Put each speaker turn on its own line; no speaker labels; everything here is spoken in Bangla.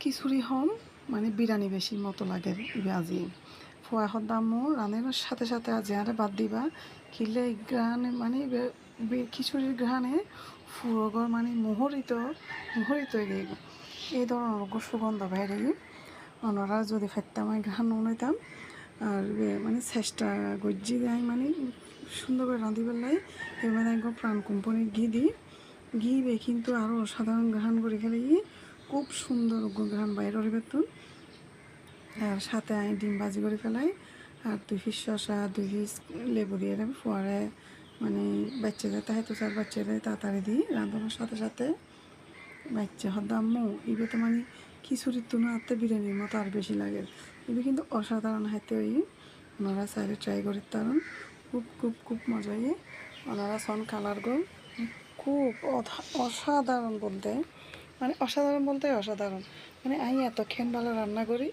খিচুড়ি হম মানে বিরিয়ানি বেশি মতো লাগে আজি ফুয়া সদামো রান্নার সাথে সাথে আজি আরে বাদ দিবা। খিলে গ্রানে মানে খিচুড়ির গ্রানে ফুরগর মানে মোহরিত মোহরিত এই ধরনের সুগন্ধ বাইরে। ওনারা যদি ফেরতাম আমি ঘ্রাণ উনাইতাম আর মানে চেষ্টা গজ্জি দেয় মানে সুন্দর করে রাঁধি পেলাই এবার একদম প্রাণ কোম্পানির ঘি দিই। ঘি বে কিন্তু আরও সাধারণ গ্রহণ করে খেলে খুব সুন্দর গ্রহণ বাইর করে বেতন আর সাথে আমি ডিম ভাজি করে ফেলাই। আর দুই পিস শসা, দুই পিস লেবু দিয়ে দেবে ফোয়ারে মানে বাচ্চাদের তাই তো চার বাচ্চাদের তাড়াতাড়ি দিই রাঁধানোর সাথে সাথে বাচ্চা হদাম্মু ইবে তো মানে খিচুড়ির তুলো হাতে বিরিয়ানির মতো আর বেশি লাগে। ইবে কিন্তু অসাধারণ হাতে ওই ওনারা সাইডে ট্রাই করি তারণ। খুব খুব খুব মজা ওনারা সন কালার গোল খুব অসাধারণ বলতে। মানে অসাধারণ বলতে অসাধারণ। মানে আমি এতক্ষণ ভালো রান্না করি